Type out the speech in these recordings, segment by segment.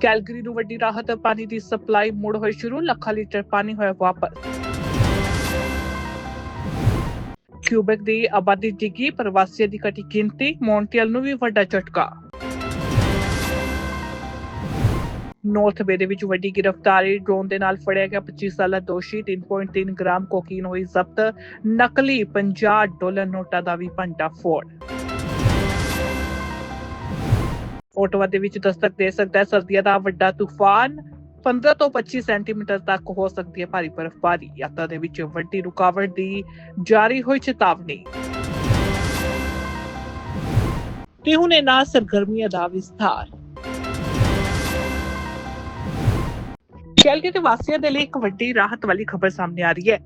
Calgary ਨੂੰ ਵੱਡੀ ਰਾਹਤ, ਪਾਣੀ ਦੀ ਸਪਲਾਈ ਮੁੜ ਹੋਈ ਸ਼ੁਰੂ, ਲੱਖਾਂ ਲੀਟਰ ਪਾਣੀ ਹੋਇਆ ਵਾਪਸ। ਕਿਊਬੈਕ ਦੀ ਆਬਾਦੀ ਡਿੱਗੀ, ਪ੍ਰਵਾਸੀਆਂ ਦੀ ਘਟੀ ਗਿਣਤੀ ਮੌਂਟਰੀਅਲ ਨੂੰ ਵੀ ਵੱਡਾ ਝਟਕਾ। ਨਾਰਥ ਬੇ ਦੇ ਵਿੱਚ ਵੱਡੀ ਗ੍ਰਿਫਤਾਰੀ, ਡਰੋਨ ਦੇ ਨਾਲ ਫੜਿਆ ਗਿਆ 25 ਸਾਲਾ ਦੋਸ਼ੀ 3.3 ਗ੍ਰਾਮ ਕੋਕੀਨ ਹੋਈ ਜ਼ਬਤ, ਨਕਲੀ 50 ਡਾਲਰ ਨੋਟਾਂ ਦਾ ਵੀ ਭੰਡਾ ਫੋੜ। ਓਟਵਾ ਦੇ ਵਿੱਚ ਦਸਤਕ ਦੇ ਸਕਦਾ ਹੈ। ਸਰਦੀਆਂ ਦਾ ਵੱਡਾ ਤੂਫਾਨ 15 ਤੋਂ 25 ਸੈਂਟੀਮੀਟਰ ਤੱਕ ਹੋ ਸਕਦੀ ਹੈ। ਭਾਰੀ ਬਰਫ਼ਬਾਰੀ ਯਾਤਰਾ ਦੇ ਵਿੱਚ ਵੱਡੀ ਰੁਕਾਵਟ ਦੀ ਜਾਰੀ ਹੋਈ ਚੇਤਾਵਨੀ। ਤੇ ਹੁਣ ਇਹਨਾਂ ਸਰਗਰਮੀਆਂ ਦਾ ਵਿਸਥਾਰ। ਕੈਲਗਰੀ ਵਾਸੀਆਂ ਦੇ ਲਈ ਇੱਕ ਵੱਡੀ ਰਾਹਤ ਵਾਲੀ ਖਬਰ ਸਾਹਮਣੇ ਆ ਰਹੀ ਹੈ।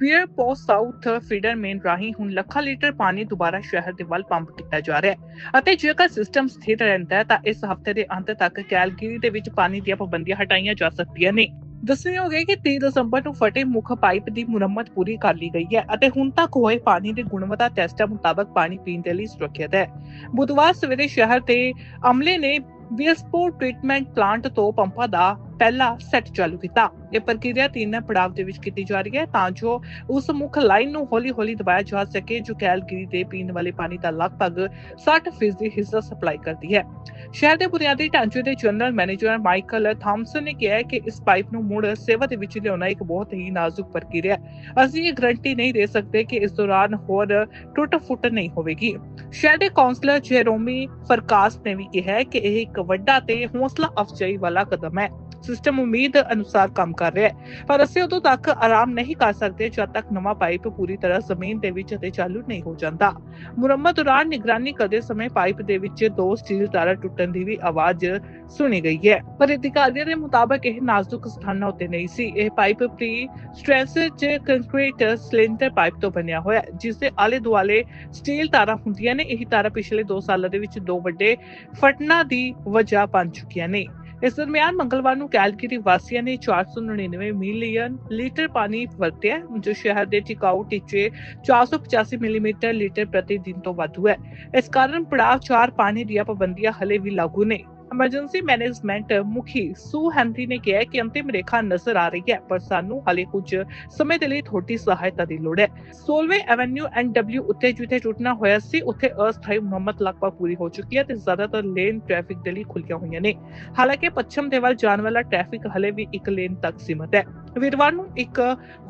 Bear post south feeder main ਰਾਹੀਂ ਹੁਣ ਲੱਖਾਂ ਲੀਟਰ ਪਾਣੀ ਦੁਬਾਰਾ ਸ਼ਹਿਰ ਦੇ ਵੱਲ ਪੰਪ ਕੀਤਾ ਜਾ ਰਿਹਾ ਹੈ ਅਤੇ ਜੇਕਰ ਸਿਸਟਮ ਸਥਿਰ ਰਹਿੰਦਾ ਹੈ ਤਾਂ ਇਸ ਹਫ਼ਤੇ ਦੇ ਅੰਤ ਤੱਕ ਕੈਲਗਰੀ ਦੇ ਵਿੱਚ ਪਾਣੀ ਦੀਆਂ ਪਾਬੰਦੀਆਂ ਹਟਾਈਆਂ ਜਾ ਸਕਦੀਆਂ ਨੇ। ਦੱਸਣਯੋਗ ਹੈ ਕਿ 30 ਦਸੰਬਰ ਨੂੰ ਫਟੇ ਮੁੱਖ ਪਾਈਪ ਦੀ ਮੁਰੰਮਤ ਪੂਰੀ ਕਰ ਲਈ ਗਈ ਹੈ ਅਤੇ ਹੁਣ ਤੱਕ ਹੋਏ ਪਾਣੀ ਦੇ ਗੁਣਵੱਤਾ ਟੈਸਟਾਂ ਮੁਤਾਬਕ ਪਾਣੀ ਪੀਣ ਦੇ ਲਈ ਸੁਰੱਖਿਅਤ ਹੈ। ਬੁੱਧਵਾਰ ਸਵੇਰੇ ਸ਼ਹਿਰ ਤੇ ਅਮਲੇ ਨੇ ਬੀਐਸਪੋ ਟ੍ਰੀਟਮੈਂਟ ਪਲਾਂਟ ਤੋਂ ਪੰਪਾਂ ਦਾ ਪਹਿਲਾ ਸੈੱਟ ਚਾਲੂ ਕੀਤਾ। ਇਹ ਪ੍ਰਕਿਰਿਆ ਤਿੰਨ ਪੜਾਅ ਦੇ ਵਿੱਚ ਕੀਤੀ ਜਾ ਰਹੀ ਹੈ ਤਾਂ ਜੋ ਉਸ ਮੁੱਖ ਲਾਈਨ ਨੂੰ ਹੌਲੀ-ਹੌਲੀ ਦਬਾਇਆ ਜਾ ਸਕੇ, ਜੋ ਕੈਲਗਰੀ ਦੇ ਪੀਣ ਵਾਲੇ ਪਾਣੀ ਦਾ ਲਗਭਗ 60% ਹਿੱਸਾ ਸਪਲਾਈ ਕਰਦੀ ਹੈ। ਸ਼ਹਿਰ ਦੇ ਬੁਨਿਆਦੀ ਢਾਂਚੇ ਦੇ ਜਨਰਲ ਮੈਨੇਜਰ ਮਾਈਕਲ ਥਾਮਸਨ ਨੇ ਕਿਹਾ ਕਿ ਇਸ ਪਾਈਪ ਨੂੰ ਮੁੜ ਸੇਵਾ ਦੇ ਵਿੱਚ ਲਿਆਉਣਾ ਇੱਕ ਬਹੁਤ ਹੀ ਨਾਜ਼ੁਕ ਪ੍ਰਕਿਰਿਆ ਹੈ। ਅਸੀਂ ਇਹ ਗਰੰਟੀ ਨਹੀਂ ਦੇ ਸਕਦੇ ਕਿ ਇਸ ਦੌਰਾਨ ਹੋਰ ਟੁੱਟ-ਫੁੱਟ ਨਹੀਂ ਹੋਵੇਗੀ। ਸ਼ਹਿਰ ਦੇ ਕਾਉਂਸਲਰ ਜੇਰੋਮੀ ਫਰਕਾਸ ਨੇ ਵੀ ਕਿਹਾ ਕਿ ਇਹ ਇੱਕ ਵੱਡਾ ਤੇ ਹੌਸਲਾ ਅਫਜ਼ਾਈ ਵਾਲਾ ਕਦਮ ਹੈ। ਸਿਸਟਮ ਉਮੀਦ ਅਨੁਸਾਰ ਕੰਮ ਕਰ ਰਿਹਾ ਹੈ। ਪਰ ਅਸੀਂ ਉਦੋਂ ਤੱਕ ਆਰਾਮ ਨਹੀਂ ਕਰ ਸਕਦੇ ਜਦ ਤੱਕ ਨਵਾਂ ਪਾਈਪ ਪੂਰੀ ਤਰ੍ਹਾਂ ਜ਼ਮੀਨ ਦੇ ਵਿੱਚ ਅਤੇ ਚਾਲੂ ਨਹੀਂ ਹੋ ਜਾਂਦਾ। ਮੁਰੰਮਤ ਦੌਰਾਨ ਨਿਗਰਾਨੀ ਕਰਦੇ ਸਮੇਂ ਪਾਈਪ ਦੇ ਵਿੱਚ ਦੋ ਸਟੀਲ ਤਾਰਾਂ ਟੁੱਟਣ ਦੀ ਵੀ ਆਵਾਜ਼ ਸੁਣੀ ਗਈ ਹੈ। ਪਰ ਅਧਿਕਾਰੀਆਂ ਦੇ ਮੁਤਾਬਕ ਇਹ ਨਾਜ਼ੁਕ ਸਥਾਨਾਂ ਉੱਤੇ ਨਹੀਂ ਸੀ। ਇਹ pipe pre stressed concrete cylinder pipe ਤੋਂ ਬਣਿਆ ਹੋਇਆ ਜਿਸ ਦੇ ਆਲੇ ਦੁਆਲੇ ਸਟੀਲ ਤਾਰਾਂ ਹੁੰਦੀਆਂ ਨੇ। ਇਹ ਤਾਰਾਂ ਪਿਛਲੇ 2 ਸਾਲਾਂ ਦੇ ਵਿੱਚ ਦੋ ਵੱਡੇ ਫਟਨਾ ਦੀ ਵਜ੍ਹਾ ਬਣ ਚੁੱਕੀਆਂ ਨੇ। ਇਸ ਦਰਮਿਆਨ ਮੰਗਲਵਾਰ ਨੂੰ ਕੈਲਗਰੀ ਵਾਸੀਆਂ ਨੇ 499 ਮਿਲੀਅਨ ਲੀਟਰ ਪਾਣੀ ਵਰਤਿਆ ਜੋ ਸ਼ਹਿਰ ਦੇ ਟਿਕਾਊ ਟੀਚੇ 485 ਮਿਲੀਮੀਟਰ ਲੀਟਰ ਪ੍ਰਤੀ ਦਿਨ ਤੋਂ ਵੱਧ ਹੈ। ਇਸ ਕਾਰਨ ਪੜਾਅ 4 ਪਾਣੀ ਦੀਆਂ ਪਾਬੰਦੀਆਂ ਹਲੇ ਵੀ ਲਾਗੂ ਨੇ। ਐਮਰਜੈਂਸੀ ਮੈਨੇਜਮੈਂਟ ਮੁਖੀ ਸੂ ਹੈਂਰੀ ਨੇ ਕਿਹਾ ਕਿ ਅੰਤਿਮ ਰੇਖਾ ਨਜ਼ਰ ਆ ਰਹੀ ਹੈ, ਪਰ ਸਾਨੂੰ ਹਾਲੇ ਕੁਝ ਸਮੇਂ ਦੇ ਲਈ ਥੋੜੀ ਸਹਾਇਤਾ ਦੀ ਲੋੜ ਹੈ। ਸੋਲਵੇ ਐਵੇਨਿਊ ਐਂਡ ਡਬਲਿਊ ਉੱਤੇ ਜਿੱਥੇ ਟੁੱਟਣਾ ਹੋਇਆ ਸੀ, ਉੱਥੇ ਅਸਥਾਈ ਮੁਰੰਮਤ ਲਗਭਗ ਪੂਰੀ ਹੋ ਚੁੱਕੀ ਹੈ ਤੇ ਜ਼ਿਆਦਾਤਰ ਲੇਨ ਟ੍ਰੈਫਿਕ ਦੇ ਲਈ ਖੁੱਲੀਆਂ ਹੋਈਆਂ ਨੇ। ਹਾਲਾਂਕਿ ਪੱਛਮ ਦੇ ਵੱਲ ਜਾਣ ਵਾਲਾ ਟ੍ਰੈਫਿਕ ਹਲੇ ਵੀ ਇੱਕ ਲੇਨ ਤੱਕ ਸੀਮਤ ਹੈ। ਵੀਰਵਾਰ ਨੂੰ ਇੱਕ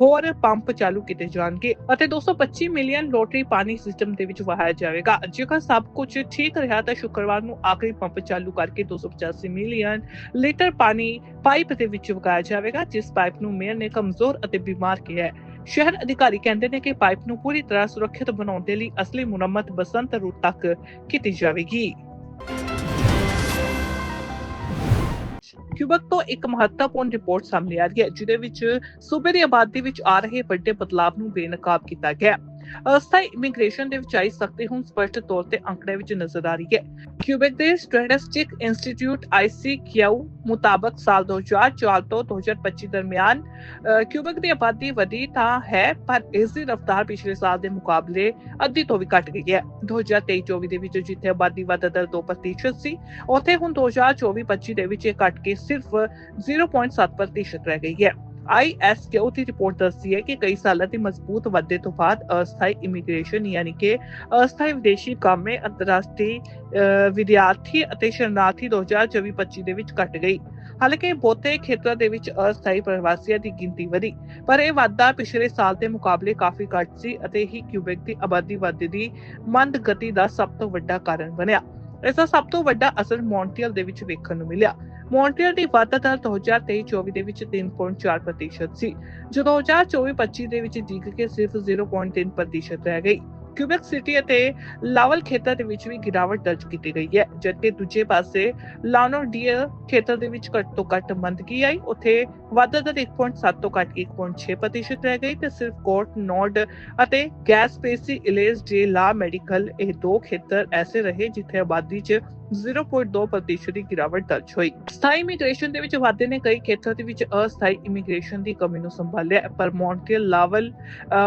ਹੋਰ ਪੰਪ ਚਾਲੂ ਕੀਤੇ ਜਾਣਗੇ ਅਤੇ 225 ਮਿਲੀਅਨ ਲੋਟਰੀ ਪਾਣੀ ਸਿਸਟਮ ਦੇ ਵਿੱਚ ਵਹਾਇਆ ਜਾਵੇਗਾ। ਜੇਕਰ ਸਭ ਕੁਝ ਠੀਕ ਰਿਹਾ ਤਾਂ ਸ਼ੁੱਕਰਵਾਰ ਨੂੰ ਆਖਰੀ ਪੰਪ ਚਾਲੂ ਕਰਕੇ 285 ਮਿਲੀਅਨ ਲੀਟਰ ਪਾਣੀ ਪਾਈਪ ਦੇ ਵਿੱਚ ਵਗਾਇਆ ਜਾਵੇਗਾ, ਜਿਸ ਪਾਈਪ ਨੂੰ ਮੇਅਰ ਨੇ ਕਮਜ਼ੋਰ ਅਤੇ ਬਿਮਾਰ ਕਿਹਾ ਹੈ ਸ਼ਹਿਰ ਅਧਿਕਾਰੀ ਕਹਿੰਦੇ ਨੇ ਕਿ ਪਾਈਪ ਨੂੰ ਪੂਰੀ ਤਰ੍ਹਾਂ ਸੁਰੱਖਿਅਤ ਬਣਾਉਣ ਦੇ ਲਈ ਅਸਲੀ ਮੁਰੰਮਤ ਬਸੰਤ ਰੁੱਤ ਤੱਕ ਕੀਤੀ ਜਾਵੇਗੀ ਕਿਊਬਕ ਤੋਂ ਇੱਕ ਮਹੱਤਵਪੂਰਨ ਰਿਪੋਰਟ ਸਾਹਮਣੇ ਆ ਰਹੀ ਹੈ, ਜਿਹਦੇ ਵਿੱਚ ਸੂਬੇ ਦੀ ਆਬਾਦੀ ਵਿੱਚ ਆ ਰਹੇ ਵੱਡੇ ਬਦਲਾਅ ਨੂੰ ਬੇਨਕਾਬ ਕੀਤਾ ਗਿਆ ਹੈ। ਅਸਥਾਈ ਇਮੀਗ੍ਰੇਸ਼ਨ ਦੇ ਵਿੱਚ ਆਈ ਸਖਤੀ ਹੁਣ ਸਪਸ਼ਟ ਤੌਰ ਤੇ ਅੰਕੜੇ ਵਿੱਚ ਨਜ਼ਰ ਆ ਰਹੀ ਹੈ। ਕਿਊਬੈਕ ਦੇ ਸਟੈਟਿਸਟਿਕ ਇੰਸਟੀਚਿਊਟ ICQ ਮੁਤਾਬਕ ਸਾਲ 2004 ਤੋਂ 2025 ਦਰਮਿਆਨ ਅ, ਦੀ ਆਬਾਦੀ ਵਧੀ ਤਾਂ ਹੈ ਪਰ ਇਸ ਦੀ ਰਫ਼ਤਾਰ ਪਿਛਲੇ ਸਾਲ ਦੇ ਮੁਕਾਬਲੇ ਅੱਧੀ ਤੋਂ ਵੀ ਘਟ ਗਈ ਹੈ। 2023-24 ਦੇ ਵਿੱਚ ਜਿੱਥੇ ਆਬਾਦੀ ਵਾਧਾ ਦਰ 2% ਸੀ ਉੱਥੇ ਹੁਣ 2024-25 ਦੇ ਵਿੱਚ ਇਹ ਘਟ ਕੇ ਸਿਰਫ 0.7% ਰਹਿ ਗਈ ਹੈ। ISKO ਦੀ ਰਿਪੋਰਟ ਦੱਸਦੀ ਹੈ ਕਿ ਕਈ ਸਾਲਾਂ ਦੀ ਮਜ਼ਬੂਤ ਵਾਧੇ ਤੋਂ ਬਾਅਦ ਅਸਥਾਈ ਇਮੀਗ੍ਰੇਸ਼ਨ ਯਾਨੀ ਕਿ ਅਸਥਾਈ ਵਿਦੇਸ਼ੀ ਕਾਮੇ ਅੰਤਰਰਾਸ਼ਟਰੀ ਵਿਦਿਆਰਥੀ ਅਤੇ ਸ਼ਰਨਾਰਥੀ 2024-25 ਦੇ ਵਿੱਚ ਘਟ ਗਈ। ਹਾਲਾਂਕਿ ਬਹੁਤੇ ਖੇਤਰਾਂ ਦੇ ਵਿੱਚ ਅਸਥਾਈ ਪ੍ਰਵਾਸੀਆਂ ਦੀ ਗਿਣਤੀ ਵਧੀ, ਪਰ ਇਹ ਵਾਧਾ ਪਿਛਲੇ ਸਾਲ ਦੇ ਮੁਕਾਬਲੇ ਕਾਫੀ ਘੱਟ ਸੀ ਅਤੇ ਹੀ ਕਿਊਬੈਕ ਦੀ ਆਬਾਦੀ ਵਾਧੇ ਦੀ ਮੰਦ ਗਤੀ ਦਾ ਸਭ ਤੋਂ ਵੱਡਾ ਕਾਰਨ ਬਣਿਆ। ਇਸ ਦਾ ਸਭ ਤੋਂ ਵੱਡਾ ਅਸਰ ਮੌਂਟਰੀਅਲ ਦੇ ਵਿੱਚ ਵੇਖਣ ਨੂੰ ਮਿਲਿਆ। ਮੌਂਟਰੀਅਲ ਦੀ ਵਾਧਾ ਦਰ 2023-24 ਦੇ ਵਿੱਚ 3.4% ਸੀ ਜੋ 2024-25 ਦੇ ਵਿੱਚ ਡਿੱਗ ਕੇ ਸਿਰਫ 0.3% ਰਹਿ ਗਈ। ਕਿਊਬੈਕ ਸਿਟੀ ਅਤੇ ਲਾਵਲ ਖੇਤਰ ਦੇ ਵਿੱਚ ਵੀ ਗਿਰਾਵਟ ਦਰਜ ਕੀਤੀ ਗਈ ਹੈ, ਜਦਕਿ ਦੂਜੇ ਪਾਸੇ ਲਾਨੋਡੀਅਰ ਖੇਤਰ ਦੇ ਵਿੱਚ ਘੱਟ ਤੋਂ ਘੱਟ ਮੰਦਗੀ ਆਈ, ਉੱਥੇ ਵਾਧਾ ਦਰ 1.7 ਤੋਂ ਘੱਟ ਕੇ 1.6% ਪ੍ਰਤੀਸ਼ਤ ਰਹਿ ਗਈ ਤੇ ਸਿਰਫ ਕੋਰਟ ਨੋਡ ਅਤੇ ਗੈਸ ਪੇਸੀ ਇਲੇਸ ਜੇ ਲਾ ਮੈਡੀਕਲ ਇਹ ਦੋ ਖੇਤਰ ਐਸੇ ਰਹੇ ਜਿੱਥੇ ਆਬਾਦੀ 'ਚ 0.2% ਪ੍ਰਤੀਸ਼ਤ ਦੀ ਗਿਰਾਵਟ ਦਰਜ ਹੋਈ। ਸਥਾਈ ਇਮੀਗ੍ਰੇਸ਼ਨ ਦੇ ਵਿੱਚ ਵਾਧੇ ਨੇ ਕਈ ਖੇਤਰਾਂ ਦੇ ਵਿੱਚ ਅਸਥਾਈ ਇਮੀਗ੍ਰੇਸ਼ਨ ਦੀ ਕਮੀ ਨੂੰ ਸੰਭਾਲਿਆ ਪਰ ਮੌਂਟਰੀਅਲ, ਲਾਵਲ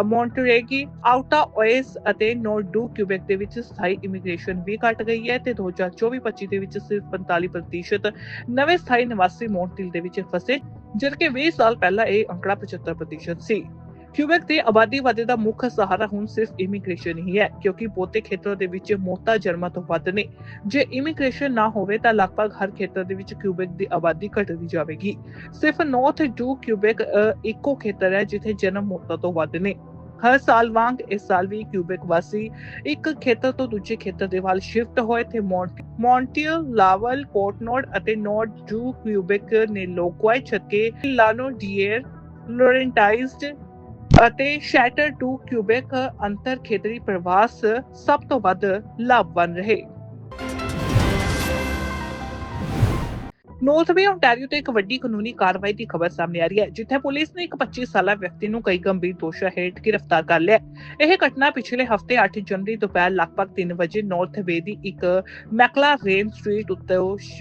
ਮੌਂਟਰੇਗੀ, ਆਊਟਾ ਓਐਸ ਅਤੇ ਨੋਰਡੂ ਕਿਊਬੈਕ ਦੇ ਵਿੱਚ ਸਥਾਈ ਇਮੀਗ੍ਰੇਸ਼ਨ ਵੀ ਘਟ ਗਈ ਹੈ ਤੇ 2024-25 ਦੇ ਵਿੱਚ ਸਿਰਫ 45% ਨਵੇਂ ਸਥਾਈ ਨਿਵਾਸੀ ਮੌਂਟਰੀਅਲ ਦੇ ਵਿੱਚ ਫਸੇ, ਜਦਕਿ 20 ਸਾਲ ਪਹਿਲਾਂ ਇਹ ਅੰਕੜਾ 75% ਸੀ। ਕਿਊਬੈਕ ਦੀ ਆਬਾਦੀ ਵਾਧੇ ਦਾ ਮੁੱਖ ਸਹਾਰਾ ਹੁਣ ਸਿਰਫ ਇਮੀਗ੍ਰੇਸ਼ਨ ਹੀ ਹੈ, ਕਿਉਂਕਿ ਬਹੁਤੇ ਖੇਤਰਾਂ ਦੇ ਵਿੱਚ ਮੌਤਾਂ ਜਨਮਾਂ ਤੋਂ ਵੱਧ ਨੇ। ਜੇ ਇਮੀਗ੍ਰੇਸ਼ਨ ਨਾ ਹੋਵੇ ਤਾਂ ਲਗਭਗ ਹਰ ਖੇਤਰ ਦੇ ਵਿੱਚ ਕਿਊਬੈਕ ਦੀ ਆਬਾਦੀ ਘਟਦੀ ਜਾਵੇਗੀ। ਸਿਰਫ ਨਾਰਥ ਡੂ ਕਿਊਬੈਕ ਇੱਕੋ ਖੇਤਰ ਹੈ ਜਿੱਥੇ ਜਨਮ ਮੌਤਾਂ ਤੋਂ ਵੱਧ ਨੇ। ਹਰ ਸਾਲ ਵਾਂਗ ਇਸ ਸਾਲ ਵੀ ਕਿਊਬੈਕ ਵਾਸੀ ਇੱਕ ਖੇਤਰ ਤੋਂ ਦੂਜੇ ਖੇਤਰ ਦੇ ਵੱਲ ਸ਼ਿਫਟ ਹੋਏ ਤੇ ਮੌਂਟ- ਲਾਵਲ ਪੋਰਟਨੋਡ ਅਤੇ ਨਾਰਥ ਡੂ ਕਿਊਬੈਕ ਨੇ ਲੋਕਵਾਈ ਛੱਕੇ ਲਾਨੋ ਡੀਅਰ ਲੋਰੈਂਟਾਈਜ਼ਡ ਅਤੇ ਸ਼ੈਟਰ ਟੂ ਕਿਊਬੈਕ ਅੰਤਰ ਖੇਤਰੀ ਪ੍ਰਵਾਸ ਸਭ ਤੋਂ ਵੱਧ ਲਾਭਵਾਨ ਰਹੇ। ਨੌਰਥ ਵੇ ਓਨਟਾਰੀਓ ਤੋਂ ਇੱਕ ਵੱਡੀ ਕਾਨੂੰਨੀ ਕਾਰਵਾਈ ਦੀ ਖਬਰ ਸਾਹਮਣੇ ਆ ਰਹੀ ਹੈ, ਜਿੱਥੇ ਪੁਲਿਸ ਨੇ ਇੱਕ 25 ਸਾਲਾ ਵਿਅਕਤੀ ਨੂੰ ਕਈ ਗੰਭੀਰ ਦੋਸ਼ਾਂ ਹੇਠ ਗ੍ਰਿਫਤਾਰ ਕਰ ਲਿਆ ਇਹ ਘਟਨਾ ਪਿਛਲੇ ਹਫ਼ਤੇ 8 ਜਨਵਰੀ ਦੁਪਹਿਰ ਲਗਭਗ 3 ਵਜੇ ਨਾਰਥ ਵੇ ਦੀ ਇੱਕ ਮੈਕਲਾ ਰੇਨ ਸਟਰੀਟ ਉੱਤੇ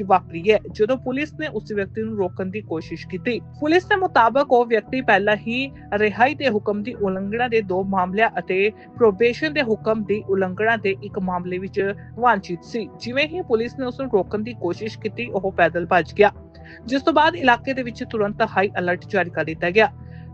ਵਾਪਰੀ ਹੈ, ਜਦੋਂ ਪੁਲਿਸ ਨੇ ਉਸ ਵਿਅਕਤੀ ਨੂੰ ਰੋਕਣ ਦੀ ਕੋਸ਼ਿਸ਼ ਕੀਤੀ। ਪੁਲਿਸ ਦੇ ਮੁਤਾਬਕ ਉਹ ਵਿਅਕਤੀ ਪਹਿਲਾਂ ਹੀ ਰਿਹਾਈ ਦੇ ਹੁਕਮ ਦੀ ਉਲੰਘਣਾ ਦੇ ਦੋ ਮਾਮਲਿਆਂ ਅਤੇ ਪ੍ਰੋਬੇਸ਼ਨ ਦੇ ਹੁਕਮ ਦੀ ਉਲੰਘਣਾ ਦੇ ਇੱਕ ਮਾਮਲੇ ਵਿੱਚ ਵਾਂਛਿਤ ਸੀ। ਜਿਵੇਂ ਹੀ ਪੁਲਿਸ ਨੇ ਉਸ ਨੂੰ ਰੋਕਣ ਦੀ ਕੋਸ਼ਿਸ਼ ਕੀਤੀ, ਉਹ ਪੈਦਲ ਭੱਜ ਗਿਆ, ਜਿਸ ਤੋਂ ਬਾਅਦ ਇਲਾਕੇ ਦੇ ਵਿੱਚ ਤੁਰੰਤ ਹਾਈ ਅਲਰਟ ਜਾਰੀ ਕਰ ਦਿੱਤਾ ਗਿਆ।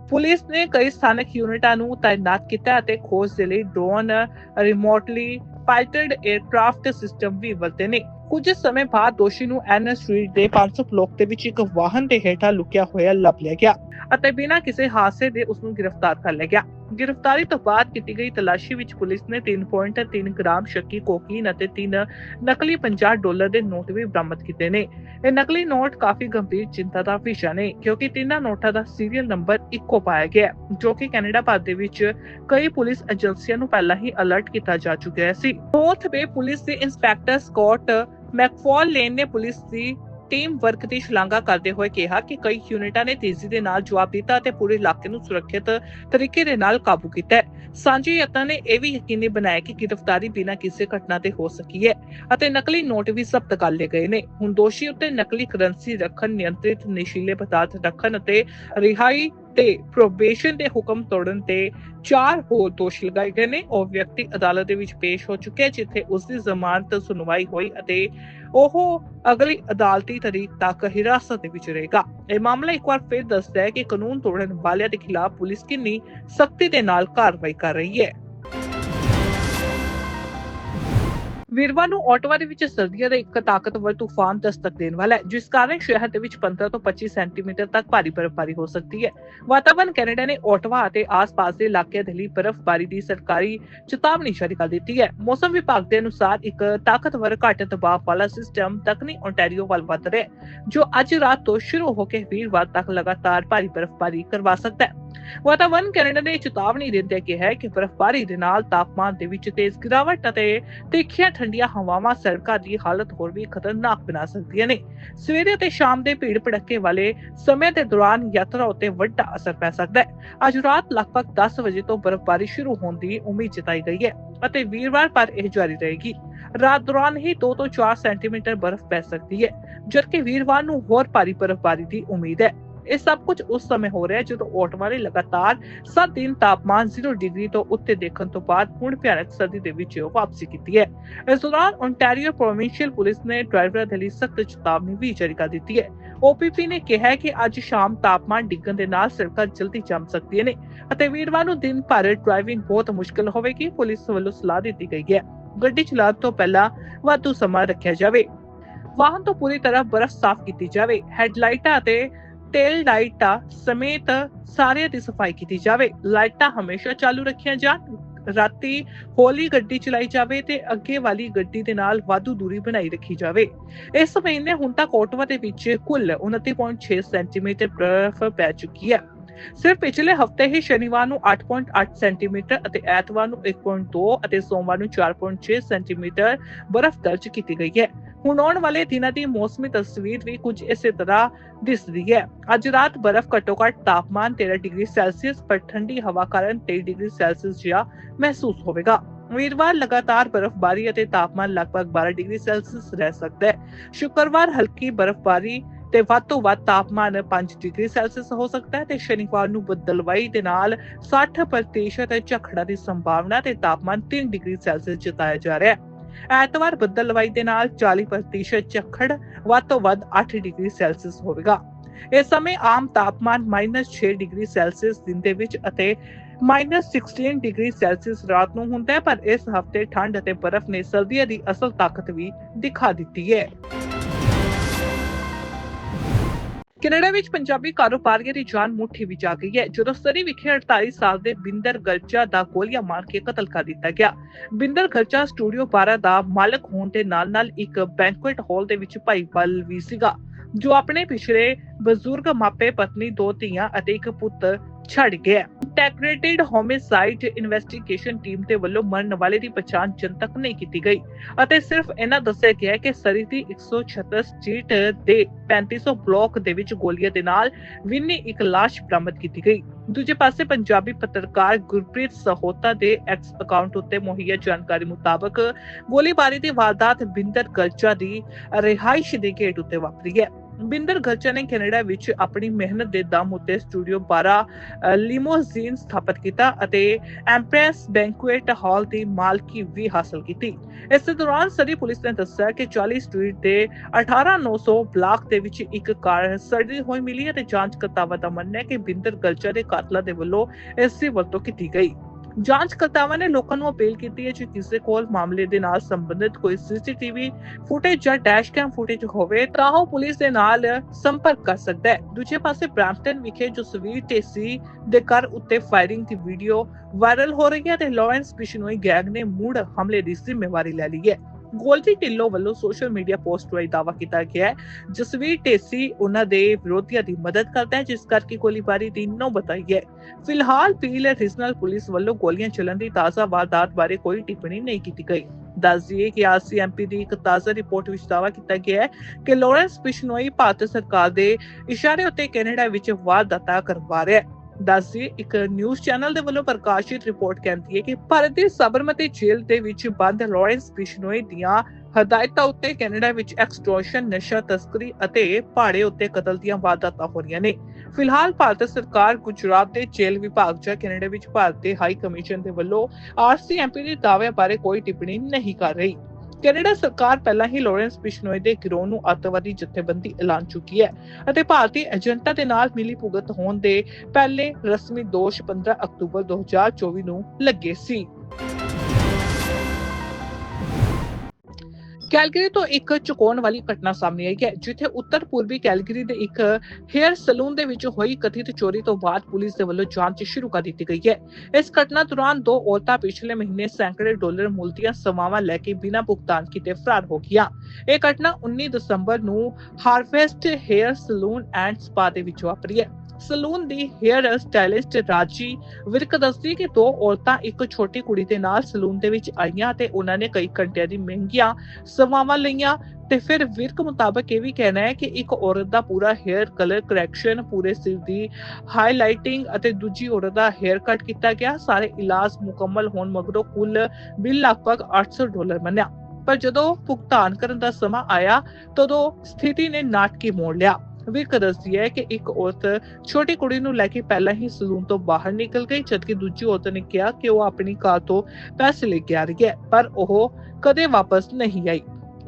ਪੁਲਿਸ ਨੇ ਕਈ ਸਥਾਨਕ ਯੂਨਿਟਾਂ ਨੂੰ ਤਾਇਨਾਤ ਕੀਤਾ ਅਤੇ ਖੋਜ ਦੇ ਲਈ drone remotely piloted aircraft system ਵੀ ਵਰਤੇ ਨੇ। ਕੁਝ ਸਮੇਂ ਬਾਅਦ ਦੋਸ਼ੀ ਨੂੰ ਐਨ ਸਟਰੀਟ ਦੇ 500 ਬਲੋਕ ਦੇ ਵਿੱਚ ਇੱਕ ਵਾਹਨ ਦੇ ਹੇਠਾਂ ਲੁਕਿਆ ਹੋਇਆ ਲੱਭ ਲਿਆ ਗਿਆ। ਅਤੇ ਬਿਨਾਂ ਕਿਸੇ ਹਾਦਸੇ ਦੇ ਉਸ ਨੂੰ ਗ੍ਰਿਫਤਾਰ ਕਰ ਲਿਆ ਗਿਆ। ਗ੍ਰਿਫਤਾਰੀ ਤੋਂ ਬਾਅਦ ਕੀਤੀ ਗਈ ਤਲਾਸ਼ੀ ਵਿੱਚ ਪੁਲਿਸ ਨੇ 3.3 ਗ੍ਰਾਮ ਸ਼ੱਕੀ ਕੋਕੀਨ ਅਤੇ 3 ਨਕਲੀ 50 ਡਾਲਰ ਦੇ ਨੋਟ ਵੀ ਬਰਾਮਦ ਕੀਤੇ ਨੇ। ਇਹ ਨਕਲੀ ਨੋਟ ਕਾਫੀ ਗੰਭੀਰ ਚਿੰਤਾ ਦਾ ਵਿਸ਼ਾ ਨੇ, ਕਿਉਂਕਿ ਤਿੰਨਾਂ ਨੋਟਾਂ ਦਾ ਸੀਰੀਅਲ ਨੰਬਰ ਇੱਕੋ ਪਾਇਆ ਗਿਆ ਜੋ ਕਿ ਕੈਨੇਡਾ ਭਰ ਦੇ ਵਿੱਚ ਕਈ ਪੁਲਿਸ ਏਜੰਸੀਆਂ ਨੂੰ ਪਹਿਲਾਂ ਹੀ ਅਲਰਟ ਕੀਤਾ ਜਾ ਚੁੱਕਿਆ ਸੀ। ਨੌਰਥ ਵੇ ਪੁਲਿਸ ਦੇ ਇੰਸਪੈਕਟਰ ਸਕਾਟ ਮੈਕਫਾਲ ਲੇਨ ਨੇ ਪੁਲਿਸ ਦੀ ਟੀਮ ਵਰਕ ਦੀ ਸ਼ਲਾਘਾ ਕਰਦੇ ਹੋਏ ਕਿਹਾ ਕਿ ਕਈ ਯੂਨਿਟਾਂ ਨੇ ਤੇਜ਼ੀ ਦੇ ਨਾਲ ਜਵਾਬ ਦਿੱਤਾ ਅਤੇ ਪੂਰੇ ਇਲਾਕੇ ਨੂੰ ਸੁਰੱਖਿਅਤ ਤਰੀਕੇ ਦੇ ਨਾਲ ਕਾਬੂ ਕੀਤਾ ਹੈ। ਸਾਂਝੇ ਯਤਨਾਂ ਨੇ ਇਹ ਵੀ ਯਕੀਨੀ ਬਣਾਇਆ ਕਿ ਗ੍ਰਿਫਤਾਰੀ ਬਿਨਾਂ ਕਿਸੇ ਘਟਨਾ ਦੇ ਹੋ ਸਕੀ ਹੈ ਅਤੇ ਨਕਲੀ ਨੋਟ ਵੀ ਜ਼ਬਤ ਕਰ ਲਏ ਗਏ ਨੇ। ਹੁਣ ਦੋਸ਼ੀ ਉੱਤੇ ਨਕਲੀ ਕਰੰਸੀ ਰੱਖਣ, ਨਿਯੰਤਰਿਤ ਨਸ਼ੀਲੇ ਪਦਾਰਥ ਰੱਖਣ ਅਤੇ ਰਿਹਾਈ ਤੇ ਪ੍ਰੋਬੇਸ਼ਨ ਦੇ ਹੁਕਮ ਤੋੜਨ ਤੇ ਚਾਰ ਹੋਰ ਦੋਸ਼ ਲਗਾਏ ਗਏ ਨੇ। ਉਹ ਵਿਅਕਤੀ ਅਦਾਲਤ ਦੇ ਵਿੱਚ ਪੇਸ਼ ਹੋ ਚੁੱਕਿਆ ਜਿੱਥੇ ਉਸ ਦੀ ਜ਼ਮਾਨਤ ਸੁਣਵਾਈ ਹੋਈ ਅਤੇ ਉਹ ਅਗਲੀ ਅਦਾਲਤੀ ਤਰੀਕ ਤੱਕ ਹਿਰਾਸਤ ਦੇ ਵਿੱਚ ਰਹੇਗਾ। ਇਹ ਮਾਮਲਾ ਇੱਕ ਵਾਰ ਫਿਰ ਦੱਸਦਾ ਹੈ ਕਿ ਕਾਨੂੰਨ ਤੋੜਨ ਵਾਲਿਆਂ ਦੇ ਖਿਲਾਫ ਪੁਲਿਸ ਕਿੰਨੀ ਸਖਤੀ ਦੇ ਨਾਲ ਕਾਰਵਾਈ ਕਰ ਰਹੀ ਹੈ। ਵੀਰਵਾਰ ਨੂੰ ਆਟਵਾ ਦੇ ਵਿੱਚ ਸਰਦੀਆਂ ਦਾ ਇੱਕ ਤਾਕਤਵਰ ਤੂਫਾਨ ਦਸਤਕ ਦੇਣ ਵਾਲਾ ਹੈ, ਜਿਸ ਕਾਰਨ ਸ਼ਹਿਰ ਦੇ ਵਿੱਚ 15 ਤੋਂ 25 ਸੈਂਟੀਮੀਟਰ ਤੱਕ ਭਾਰੀ ਬਰਫ਼ਬਾਰੀ ਹੋ ਸਕਦੀ ਹੈ। ਵਾਤਾਵਰਣ ਕੈਨੇਡਾ ਨੇ ਆਟਵਾ ਅਤੇ ਆਸ-ਪਾਸ ਦੇ ਇਲਾਕਿਆਂ ਦੇ ਲਈ ਬਰਫ਼ਬਾਰੀ ਦੀ ਸਰਕਾਰੀ ਚੇਤਾਵਨੀ ਜਾਰੀ ਕਰ ਦਿੱਤੀ ਹੈ। ਮੌਸਮ ਵਿਭਾਗ ਦੇ ਅਨੁਸਾਰ ਇੱਕ ਤਾਕਤਵਰ ਘੱਟ ਦਬਾਅ ਵਾਲਾ ਸਿਸਟਮ ਦੱਖਣੀ ਓਨਟਾਰੀਓ ਵੱਲ ਵੱਧ ਰਿਹਾ ਜੋ ਅੱਜ ਰਾਤ ਤੋਂ ਸ਼ੁਰੂ ਹੋ ਕੇ ਵੀਰਵਾਰ ਤੱਕ ਲਗਾਤਾਰ ਭਾਰੀ ਬਰਫ਼ਬਾਰੀ ਕਰਵਾ ਸਕਦਾ ਹੈ। ਵਾਤਾਵਰਣ ਕੈਨੇਡਾ ਨੇ ਚੇਤਾਵਨੀ ਦਿੰਦੇ ਕਿਹਾ ਹੈ ਕਿ ਬਰਫ਼ਬਾਰੀ ਦੇ ਨਾਲ ਤਾਪਮਾਨ ਦੇ ਵਿੱਚ ਤੇਜ਼ ਗਿਰਾਵਟ ਅਤੇ ਤਿੱਖੀਆਂ ਠੰਡੀਆਂ ਹਵਾਵਾਂ ਸੜਕਾਂ ਦੀ ਹਾਲਤ ਹੋਰ ਵੀ ਖਤਰਨਾਕ ਬਣਾ ਸਕਦੀਆਂ ਨੇ। ਸਵੇਰੇ ਅਤੇ ਸ਼ਾਮ ਦੇ ਭੀੜ ਭੜੱਕੇ ਵਾਲੇ ਸਮੇਂ ਦੇ ਦੌਰਾਨ ਯਾਤਰਾ ਉੱਤੇ ਵੱਡਾ ਅਸਰ ਪੈ ਸਕਦਾ ਹੈ। ਅੱਜ ਰਾਤ ਲਗਭਗ 10 ਵਜੇ ਤੋਂ ਬਰਫ਼ਬਾਰੀ ਸ਼ੁਰੂ ਹੋਣ ਦੀ ਉਮੀਦ ਜਤਾਈ ਗਈ ਹੈ ਅਤੇ ਵੀਰਵਾਰ ਪਰ ਇਹ ਜਾਰੀ ਰਹੇਗੀ। ਰਾਤ ਦੌਰਾਨ ਹੀ 2 ਤੋਂ 4 ਸੈਂਟੀਮੀਟਰ ਬਰਫ਼ ਪੈ ਸਕਦੀ ਹੈ, ਜਦਕਿ ਵੀਰਵਾਰ ਨੂੰ ਹੋਰ ਭਾਰੀ ਬਰਫ਼ਬਾਰੀ ਦੀ ਉਮੀਦ ਹੈ। ਇਹ ਸਭ ਕੁਝ ਉਸ ਸਮੇਂ ਹੋ ਰਿਹਾ ਜਦੋਂ ਆਟਵਾ ਲਗਾਤਾਰ 7 ਦਿਨ ਤਾਪਮਾਨ 0 ਡਿਗਰੀ ਤੋਂ ਉੱਤੇ ਦੇਖਣ ਤੋਂ ਬਾਅਦ ਹੁਣ ਭਿਆਨਕ ਸਰਦੀ ਦੇ ਵਿੱਚ ਵਾਪਸੀ ਕੀਤੀ ਹੈ। ਇਸ ਦੌਰਾਨ ਓਨਟਾਰੀਓ ਪ੍ਰੋਵਿੰਸ਼ੀਅਲ ਪੁਲਿਸ ਨੇ ਡਰਾਈਵਰਾਂ ਦੇ ਲਈ ਸਖਤ ਚੇਤਾਵਨੀ ਵੀ ਜਾਰੀ ਕਰ ਦਿੱਤੀ ਹੈ। OPP ਨੇ ਕਿਹਾ ਹੈ ਕਿ ਅੱਜ ਸ਼ਾਮ ਤਾਪਮਾਨ ਡਿੱਗਣ ਦੇ ਨਾਲ ਸੜਕਾਂ ਜਲਦੀ ਜੰਮ ਸਕਦੀਆਂ ਨੇ ਅਤੇ ਵੀਰਵਾਰ ਨੂੰ ਦਿਨ ਭਰ ਡਰਾਈਵਿੰਗ ਬਹੁਤ ਮੁਸ਼ਕਲ ਹੋਵੇਗੀ, ਪੁਲਿਸ ਵੱਲੋਂ ਸਲਾਹ ਦਿੱਤੀ ਗਈ ਹੈ। ਗੱਡੀ ਚਲਾਉਣ ਤੋਂ ਪਹਿਲਾਂ ਵਾਧੂ ਸਮਾਂ ਰੱਖਿਆ ਜਾਵੇ। ਵਾਹਨ ਤੋਂ ਪੂਰੀ ਤਰ੍ਹਾਂ ਬਰਫ਼ ਸਾਫ਼ ਕੀਤੀ ਜਾਵੇ। ਹੈਡਲਾਈਟਾਂ ਅਤੇ ਟੇਲ ਲਾਈਟਾਂ ਸਮੇਤ ਸਾਰਿਆਂ ਦੀ ਸਫ਼ਾਈ ਕੀਤੀ ਜਾਵੇ। ਲਾਈਟਾਂ ਹਮੇਸ਼ਾ ਚਾਲੂ ਰੱਖੀਆਂ ਜਾਣ। ਰਾਤੀ ਹੌਲੀ ਗੱਡੀ ਚਲਾਈ ਜਾਵੇ ਤੇ ਅੱਗੇ ਵਾਲੀ ਗੱਡੀ ਦੇ ਨਾਲ ਵਾਧੂ ਦੂਰੀ ਬਣਾਈ ਰੱਖੀ ਜਾਵੇ। ਇਸ ਮਹੀਨੇ ਹੁਣ ਤੱਕ ਕੋਟਵਾ ਦੇ ਵਿੱਚ ਕੁੱਲ 29.6 ਸੈਂਟੀਮੀਟਰ ਬਰਫ਼ ਪੈ ਚੁੱਕੀ ਹੈ। ਸਿਰਫ ਪਿਛਲੇ ਹਫ਼ਤੇ ਹੀ ਸ਼ਨੀਵਾਰ ਨੂੰ 8.8 ਸੈਂਟੀਮੀਟਰ ਅਤੇ ਐਤਵਾਰ ਨੂੰ 1.2 ਅਤੇ ਸੋਮਵਾਰ ਨੂੰ 4.6 ਸੈਂਟੀਮੀਟਰ ਬਰਫ਼ ਦਰਜ ਕੀਤੀ ਗਈ ਹੈ। ਹੁਣ ਆਉਣ ਵਾਲੇ ਦਿਨਾਂ ਦੀ ਮੌਸਮੀ ਤਸਵੀਰ ਵੀ ਕੁਝ ਇਸੇ ਤਰ੍ਹਾਂ ਦਿਸਦੀ ਹੈ। ਅੱਜ ਰਾਤ ਬਰਫ਼ ਘੱਟੋ ਘੱਟ ਤਾਪਮਾਨ 13 ਡਿਗਰੀ ਸੈਲਸੀਅਸ, ਪਰ ਠੰਡੀ ਹਵਾ ਕਾਰਨ 23 ਡਿਗਰੀ ਸੈਲਸੀਅਸ ਜਿਹਾ ਮਹਿਸੂਸ ਹੋਵੇਗਾ। ਵੀਰਵਾਰ ਲਗਾਤਾਰ ਬਰਫ਼ਬਾਰੀ ਅਤੇ ਤਾਪਮਾਨ ਲਗਭਗ 12 ਡਿਗਰੀ ਸੈਲਸੀਅਸ ਰਹਿ ਸਕਦਾ ਹੈ। ਸ਼ੁੱਕਰਵਾਰ ਹਲਕੀ ਬਰਫ਼ਬਾਰੀ ਤੇ ਵੱਧ ਤੋਂ ਵੱਧ ਤਾਪਮਾਨ 5 ਡਿਗਰੀ ਸੈਲਸੀਅਸ ਹੋ ਸਕਦਾ ਹੈ ਤੇ ਸ਼ਨੀਵਾਰ ਨੂੰ ਬੱਦਲਵਾਈ ਦੇ ਨਾਲ 60% ਝਖੜਾ ਦੀ ਸੰਭਾਵਨਾ ਤੇ ਤਾਪਮਾਨ 3 ਡਿਗਰੀ ਸੈਲਸੀਅਸ ਜਤਾਇਆ ਜਾ ਰਿਹਾ ਹੈ। ਐਤਵਾਰ ਬੱਦਲਵਾਈ ਦੇ ਨਾਲ 40% ਝਖੜ, ਵੱਧ ਤੋਂ ਵੱਧ 8 ਡਿਗਰੀ ਸੈਲਸੀਅਸ ਹੋਵੇਗਾ। ਇਸ ਸਮੇਂ ਆਮ ਤਾਪਮਾਨ -6 ਡਿਗਰੀ ਸੈਲਸੀਅਸ ਦਿਨ ਦੇ ਵਿੱਚ ਅਤੇ -16 ਡਿਗਰੀ ਸੈਲਸੀਅਸ ਰਾਤ ਨੂੰ ਹੁੰਦਾ ਹੈ, ਪਰ ਇਸ ਹਫ਼ਤੇ ਠੰਡ ਅਤੇ ਬਰਫ਼ ਨੇ ਸਰਦੀਆਂ ਦੀ ਅਸਲ ਤਾਕਤ ਵੀ ਦਿਖਾ ਦਿੱਤੀ ਹੈ। ਕੈਨੇਡਾ ਵਿੱਚ ਪੰਜਾਬੀ ਕਾਰੋਬਾਰੀਆਂ ਦੀ ਜਾਨ ਮੁੱਠੀ ਵਿੱਚ ਆ ਗਈ ਹੈ, ਜਦੋਂ ਸਰੀ ਵਿਖੇ 48 ਸਾਲ ਦੇ ਬਿੰਦਰ ਗਰਜਾ ਦਾ ਗੋਲੀਆਂ ਮਾਰ ਕੇ ਕਤਲ ਕਰ ਦਿੱਤਾ ਗਿਆ। ਬਿੰਦਰ ਗਰਜਾ ਸਟੂਡੀਓ 12 ਦਾ ਮਾਲਕ ਹੋਣ ਦੇ ਨਾਲ-ਨਾਲ ਇੱਕ ਬੈਂਕੁਏਟ ਹਾਲ ਦੇ ਵਿੱਚ ਭਾਈਵਾਲ ਵੀ ਸੀਗਾ, ਜੋ ਆਪਣੇ ਪਿਛਲੇ ਬਜ਼ੁਰਗ ਮਾਪੇ, ਪਤਨੀ, ਦੋ ਧੀਆਂ ਅਤੇ ਇੱਕ ਪੁੱਤ ਛੱਡ ਗਿਆ ਇੰਟੈਗ੍ਰੇਟਿਡ ਹੋਮਿਸਾਈਡ ਇਨਵੈਸਟੀਗੇਸ਼ਨ ਟੀਮ ਦੇ ਵੱਲੋਂ ਮਰਨ ਵਾਲੇ ਦੀ ਪਛਾਣ ਜਨਤਕ ਨਹੀਂ ਕੀਤੀ ਗਈ ਅਤੇ ਸਿਰਫ ਇਹਨਾਂ ਦੱਸਿਆ ਗਿਆ ਕਿ ਸਰੀ ਦੀ 136 ਸਟਰੀਟ ਦੇ 3500 ਬਲਾਕ ਦੇ ਵਿੱਚ ਗੋਲੀਆਂ ਦੇ ਨਾਲ ਵਿੰਨੀ ਇੱਕ ਲਾਸ਼ ਬਰਾਮਦ ਕੀਤੀ ਗਈ। ਦੂਜੇ ਪਾਸੇ ਪੰਜਾਬੀ ਪੱਤਰਕਾਰ ਗੁਰਪ੍ਰੀਤ ਸਹੋਤਾ ਦੇ ਐਕਸ ਅਕਾਊਂਟ ਉੱਤੇ ਮੁਹੱਈਆ ਜਾਣਕਾਰੀ ਮੁਤਾਬਕ ਗੋਲੀਬਾਰੀ ਦੀ ਵਾਰਦਾਤ ਬਿੰਦਰ ਗਲਚਾ ਦੀ ਰਿਹਾਇਸ਼ ਦੇ ਗੇਟ ਉੱਤੇ ਵਾਪਰੀ ਹੈ। ਬਿੰਦਰ ਗਲਚਾ ਨੇ ਕੈਨੇਡਾ ਵਿੱਚ ਆਪਣੀ ਮਿਹਨਤ ਦੇ ਦਮ ਉੱਤੇ ਸਟੂਡੀਓ 12 ਲਿਮੋਜ਼ੀਨ ਸਥਾਪਿਤ ਕੀਤਾ ਅਤੇ ਐਮਪ੍ਰੈਸ ਬੈਂਕੁਏਟ ਹਾਲ ਦੀ ਮਾਲਕੀ ਵੀ ਹਾਸਲ ਕੀਤੀ। ਇਸ ਦੌਰਾਨ ਸਰੀ ਪੁਲਿਸ ਨੇ ਦੱਸਿਆ ਕਿ 40 ਸਟਰੀਟ ਦੇ 18900 ਬਲਾਕ ਦੇ ਵਿੱਚ ਇੱਕ ਕਾਰ ਸੜੀ ਹੋਈ ਮਿਲੀ ਅਤੇ ਜਾਂਚ ਕਰਤਾਵਾਂ ਦਾ ਮੰਨਣਾ ਹੈ ਕਿ ਬਿੰਦਰ ਗਲਚਾ ਦੇ ਕਾਤਲਾਂ ਦੇ ਵੱਲੋਂ ਇਸ ਦੀ ਵਰਤੋਂ ਕੀਤੀ ਗਈ। ਜਾਂਚ ਕਰਤਾਵਾਂ ਨੇ ਲੋਕਾਂ ਨੂੰ ਅਪੀਲ ਕੀਤੀ ਹੈ ਕਿ ਕਿਸੇ ਕੋਲ ਮਾਮਲੇ ਦੇ ਨਾਲ ਸੰਬੰਧਿਤ ਕੋਈ ਸੀਸੀਟੀਵੀ ਫੁਟੇਜ ਜਾਂ ਡੈਸ਼ ਕੈਮ ਫੁਟੇਜ ਹੋਵੇ ਤਾਂ ਉਹ ਪੁਲਿਸ ਦੇ ਨਾਲ ਸੰਪਰਕ ਕਰ ਸਕਦਾ ਹੈ। ਦੂਜੇ ਪਾਸੇ ਬ੍ਰੈਂਪਟਨ ਵਿਖੇ ਜਸਵੀਰ ਸਵੀਰ ਟੇਸੀ ਦੇ ਘਰ ਉੱਤੇ ਫਾਇਰਿੰਗ ਦੀ ਵੀਡੀਓ ਵਾਇਰਲ ਹੋ ਰਹੀ ਹੈ ਤੇ ਲਾਰੈਂਸ ਬਿਸ਼ਨੋਈ ਗੈਂਗ ਨੇ ਮੁੜ ਹਮਲੇ ਦੀ ਜ਼ਿੰਮੇਵਾਰੀ ਲੈ ਲਈ ਹੈ। ਗੋਲਡੀ ਢਿੱਲੋਂ ਵੱਲੋਂ ਸੋਸ਼ਲ ਮੀਡੀਆ ਪੋਸਟ ਰਾਹੀਂ ਦਾਅਵਾ ਕੀਤਾ ਗਿਆ ਹੈ। ਜਸਵੀਰ ਟੇਸੀ ਉਹਨਾਂ ਦੇ ਵਿਰੋਧੀਆਂ ਦੀ ਮਦਦ ਕਰਦਾ ਹੈ, ਜਿਸ ਕਰਕੇ ਗੋਲੀਬਾਰੀ ਦੀ ਨੌਬਤ ਆਈ ਹੈ। ਫਿਲਹਾਲ ਪੀਲ ਰੀਜਨਲ ਪੁਲਿਸ ਵੱਲੋਂ ਗੋਲੀਆਂ ਚੱਲਣ ਦੀ ਤਾਜ਼ਾ ਵਾਰਦਾਤ ਬਾਰੇ ਕੋਈ ਟਿੱਪਣੀ ਨਹੀਂ ਕੀਤੀ ਗਈ। ਦੱਸ ਦਈਏ ਕਿ ਆਰਸੀਐਮਪੀ ਦੀ ਇੱਕ ਤਾਜ਼ਾ ਰਿਪੋਰਟ ਵਿੱਚ ਦਾਅਵਾ ਕੀਤਾ ਗਿਆ ਹੈ ਕਿ ਲਾਰੈਂਸ ਬਿਸ਼ਨੋਈ ਭਾਰਤ ਸਰਕਾਰ ਦੇ ਇਸ਼ਾਰੇ ਉੱਤੇ ਕੈਨੇਡਾ ਵਿੱਚ ਵਾਰਦਾਤਾਂ ਕਰਵਾ ਰਿਹਾ ਹੈ। ਦੱਸਦੀ ਇੱਕ ਨਿਊਜ਼ ਚੈਨਲ ਦੇ ਵੱਲੋਂ ਪ੍ਰਕਾਸ਼ਿਤ ਰਿਪੋਰਟ ਕਹਿੰਦੀ ਹੈ ਕਿ ਭਾਰਤ ਦੀ ਸਾਬਰਮਤੀ ਜੇਲ੍ਹ ਦੇ ਵਿੱਚ ਬੰਦ ਲਾਰੈਂਸ ਬਿਸ਼ਨੋਈ ਦੀਆਂ ਹਦਾਇਤਾਂ ਉੱਤੇ ਕੈਨੇਡਾ ਵਿੱਚ ਐਕਸਟੋਰਸ਼ਨ, ਨਸ਼ਾ ਤਸਕਰੀ ਅਤੇ ਭਾੜੇ ਉੱਤੇ ਕਤਲ ਦੀਆਂ ਵਾਰਦਾਤਾਂ ਹੋ ਰਹੀਆਂ ਨੇ। ਫਿਲਹਾਲ ਭਾਰਤ ਸਰਕਾਰ ਗੁਜਰਾਤ ਦੇ ਜੇਲ੍ਹ ਵਿਭਾਗ ਜਾਂ ਕੈਨੇਡਾ ਵਿੱਚ ਭਾਰਤ ਦੇ ਹਾਈ ਕਮਿਸ਼ਨ ਦੇ ਵੱਲੋਂ ਆਰਸੀਐਮਪੀ ਦੇ ਦਾਅਵੇ ਬਾਰੇ ਕੋਈ ਟਿੱਪਣੀ ਨਹੀਂ ਕਰ ਰਹੀ। ਕੈਨੇਡਾ ਸਰਕਾਰ ਪਹਿਲਾਂ ਹੀ ਲਾਰੈਂਸ ਬਿਸ਼ਨੋਏ ਦੇ ਗਿਰੋਹ ਨੂੰ ਅੱਤਵਾਦੀ ਜਥੇਬੰਦੀ ਐਲਾਨ ਚੁੱਕੀ ਹੈ ਅਤੇ ਭਾਰਤੀ ਏਜੰਟਾਂ ਦੇ ਨਾਲ ਮਿਲੀ ਭੁਗਤ ਹੋਣ ਦੇ ਪਹਿਲੇ ਰਸਮੀ ਦੋਸ਼ 15 ਅਕਤੂਬਰ 2024 ਨੂੰ ਲੱਗੇ ਸੀ। ਕੈਲਗਰੀ ਤੋਂ ਇੱਕ ਚੁਕਾਉਣ ਵਾਲੀ ਘਟਨਾ ਸਾਹਮਣੇ ਆਈ ਹੈ, ਜਿੱਥੇ ਉੱਤਰ ਪੂਰਬੀ ਕੈਲਗਰੀ ਦੇ ਇੱਕ ਹੇਅਰ ਸਲੂਨ ਦੇ ਵਿੱਚ ਹੋਈ ਕਥਿਤ ਚੋਰੀ ਤੋਂ ਬਾਅਦ ਪੁਲਿਸ ਦੇ ਵੱਲੋਂ ਜਾਂਚ ਸ਼ੁਰੂ ਕਰ ਦਿੱਤੀ ਗਈ ਹੈ। ਇਸ ਘਟਨਾ ਦੌਰਾਨ ਦੋ ਔਰਤਾਂ ਪਿਛਲੇ ਮਹੀਨੇ ਸੈਂਕੜੇ ਡਾਲਰ ਮੁੱਲ ਦੀਆਂ ਸਮਾਵਾਂ ਲੈ ਕੇ ਬਿਨਾਂ ਭੁਗਤਾਨ ਕੀਤੇ ਫਰਾਰ ਹੋ ਗਈਆਂ। ਇਹ ਘਟਨਾ 19 ਦਸੰਬਰ ਨੂੰ Harvest Hair Salon and Spa ਦੇ ਵਿੱਚ ਵਾਪਰੀ ਹੈ। ਸਲੂਨ ਦੀ ਹੇਅਰ ਸਟਾਈਲਿਸਟ ਰਾਜੀ ਵਿਰਕ ਦੱਸਦੀ ਕਿ ਦੋ ਔਰਤਾਂ ਇੱਕ ਛੋਟੀ ਕੁੜੀ ਦੇ ਨਾਲ ਸਲੂਨ ਦੇ ਵਿੱਚ ਆਈਆਂ ਤੇ ਉਹਨਾਂ ਨੇ ਕਈ ਘੰਟਿਆਂ ਦੀ ਮਹਿੰਗੀਆਂ ਸੇਵਾਵਾਂ ਲਈਆਂ। ਤੇ ਫਿਰ ਵਿਰਕ ਮੁਤਾਬਕ ਇਹ ਵੀ ਕਹਿਣਾ ਹੈ ਕਿ ਇੱਕ ਔਰਤ ਦਾ ਪੂਰਾ ਹੇਅਰ ਕਲਰ ਕਰੈਕਸ਼ਨ, ਪੂਰੇ ਸਿਰ ਦੀ ਹਾਈਲਾਈਟਿੰਗ ਅਤੇ ਦੂਜੀ ਔਰਤ ਦਾ ਹੇਅਰ ਕੱਟ ਕੀਤਾ ਗਿਆ। ਸਾਰੇ ਇਲਾਜ ਮੁਕੰਮਲ ਹੋਣ ਮਗਰੋਂ ਕੁੱਲ ਬਿੱਲ ਲਗਭਗ 800 ਡਾਲਰ ਮੰਨਿਆ। ਪਰ ਜਦੋਂ ਭੁਗਤਾਨ ਕਰਨ ਦਾ ਸਮਾਂ ਆਇਆ, ਤਦੋਂ ਸਥਿਤੀ ਨੇ ਨਾਟਕੀ ਮੋੜ ਲਿਆ। ਵਿਰਕ ਦੱਸਦੀ ਹੈ ਕਿ ਇੱਕ ਔਰਤ ਛੋਟੀ ਕੁੜੀ ਨੂੰ ਲੈ ਕੇ ਪਹਿਲਾਂ ਹੀ ਸਲੂਨ ਤੋਂ ਬਾਹਰ ਨਿਕਲ ਗਈ, ਜਦਕਿ ਦੂਜੀ ਔਰਤ ਨੇ ਕਿਹਾ ਕਿ ਉਹ ਆਪਣੀ ਕਾਰ ਤੋਂ ਪੈਸੇ ਲੈ ਕੇ ਆ ਰਹੀ ਹੈ, ਪਰ ਉਹ ਕਦੇ ਵਾਪਸ ਨਹੀਂ ਆਈ।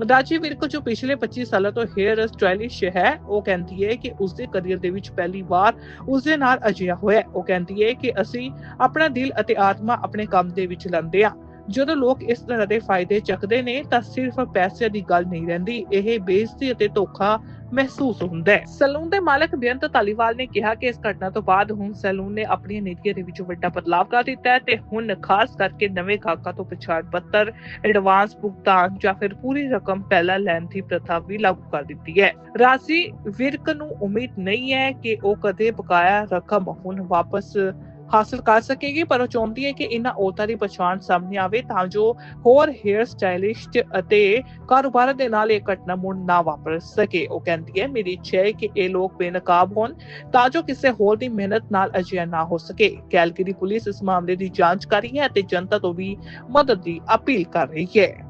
ਰਾਜੀ ਵਿਰਕ, ਜੋ ਪਿਛਲੇ 25 ਸਾਲਾਂ ਤੋਂ ਹੇਅਰ ਸਟਾਈਲਿਸ਼ ਹੈ, ਉਹ ਕਹਿੰਦੀ ਹੈ ਕਿ ਉਸਦੇ ਕਰੀਅਰ ਦੇ ਵਿੱਚ ਪਹਿਲੀ ਵਾਰ ਉਸਦੇ ਨਾਲ ਅਜਿਹਾ ਹੋਇਆ ਉਹ ਕਹਿੰਦੀ ਹੈ ਕਿ ਅਸੀਂ ਆਪਣਾ ਦਿਲ ਅਤੇ ਆਤਮਾ ਆਪਣੇ ਕੰਮ ਦੇ ਵਿੱਚ ਲਾਉਂਦੇ ਹਾਂ। ਜਦੋਂ ਲੋਕ ਇਸ ਤਰ੍ਹਾਂ ਦੇ ਫਾਇਦੇ ਚੱਕਦੇ ਨੇ, ਤਾਂ ਸਿਰਫ ਪੈਸੇ ਦੀ ਗੱਲ ਨਹੀਂ ਰਹਿੰਦੀ, ਇਹ ਬੇਇੱਜ਼ਤੀ ਅਤੇ ਧੋਖਾ ਮਹਿਸੂਸ ਹੁੰਦਾ ਹੈ। ਸੈਲੂਨ ਦੇ ਮਾਲਕ ਬੇਅੰਤ ਧਾਲੀਵਾਲ ਨੇ ਕਿਹਾ ਕਿ ਇਸ ਘਟਨਾ ਤੋਂ ਬਾਅਦ ਹੁਣ ਸੈਲੂਨ ਨੇ ਆਪਣੀਆਂ ਨੀਤੀਆਂ ਦੇ ਵਿੱਚ ਵੱਡਾ ਬਦਲਾਅ ਕਰ ਦਿੱਤਾ ਹੈ ਤੇ ਹੁਣ ਖਾਸ ਕਰਕੇ ਨਵੇਂ ਗਾਹਕਾਂ ਤੋਂ ਪਛਾਣ ਪੱਤਰ ਐਡਵਾਂਸ ਭੁਗਤਾਨ ਜਾਂ ਫਿਰ ਪੂਰੀ ਰਕਮ ਪਹਿਲਾਂ ਲੈਣ ਦੀ ਪ੍ਰਥਾ ਵੀ ਲਾਗੂ ਕਰ ਦਿੱਤੀ ਹੈ। ਰਾਜੀ ਵਿਰਕ ਨੂੰ ਉਮੀਦ ਨਹੀਂ ਹੈ ਕਿ ਉਹ ਕਦੇ ਬਕਾਇਆ ਰਕਮ ਹੁਣ ਵਾਪਸ ਹਾਸਲ ਕਰ ਸਕੇਗੀ, ਪਰ ਉਹ ਚਾਹੁੰਦੀ ਹੈ ਕਿ ਇਹਨਾਂ ਔਰਤਾਂ ਦੀ ਪਛਾਣ ਸਾਹਮਣੇ ਆਵੇ ਤਾਂ ਜੋ ਹੋਰ ਹੇਅਰ ਸਟਾਈਲਿਸਟ ਅਤੇ ਕਾਰੋਬਾਰ ਦੇ ਨਾਲ ਇਹ ਘਟਨਾ ਮੁੜ ਨਾ ਵਾਪਰ ਸਕੇ। ਉਹ ਕਹਿੰਦੀ ਹੈ, ਮੇਰੀ ਇੱਛਾ ਹੈ ਕਿ ਇਹ ਲੋਕ ਬੇਨਕਾਬ ਹੋਣ ਤਾਂ ਜੋ ਕਿਸੇ ਹੋਰ ਦੀ ਮਿਹਨਤ ਨਾਲ ਅਜਿਹਾ ਨਾ ਹੋ ਸਕੇ। ਕੈਲਗਰੀ ਪੁਲਿਸ ਇਸ ਮਾਮਲੇ ਦੀ ਜਾਂਚ ਕਰ ਰਹੀ ਹੈ ਅਤੇ ਜਨਤਾ ਤੋਂ ਵੀ ਮਦਦ ਦੀ ਅਪੀਲ ਕਰ ਰਹੀ ਹੈ।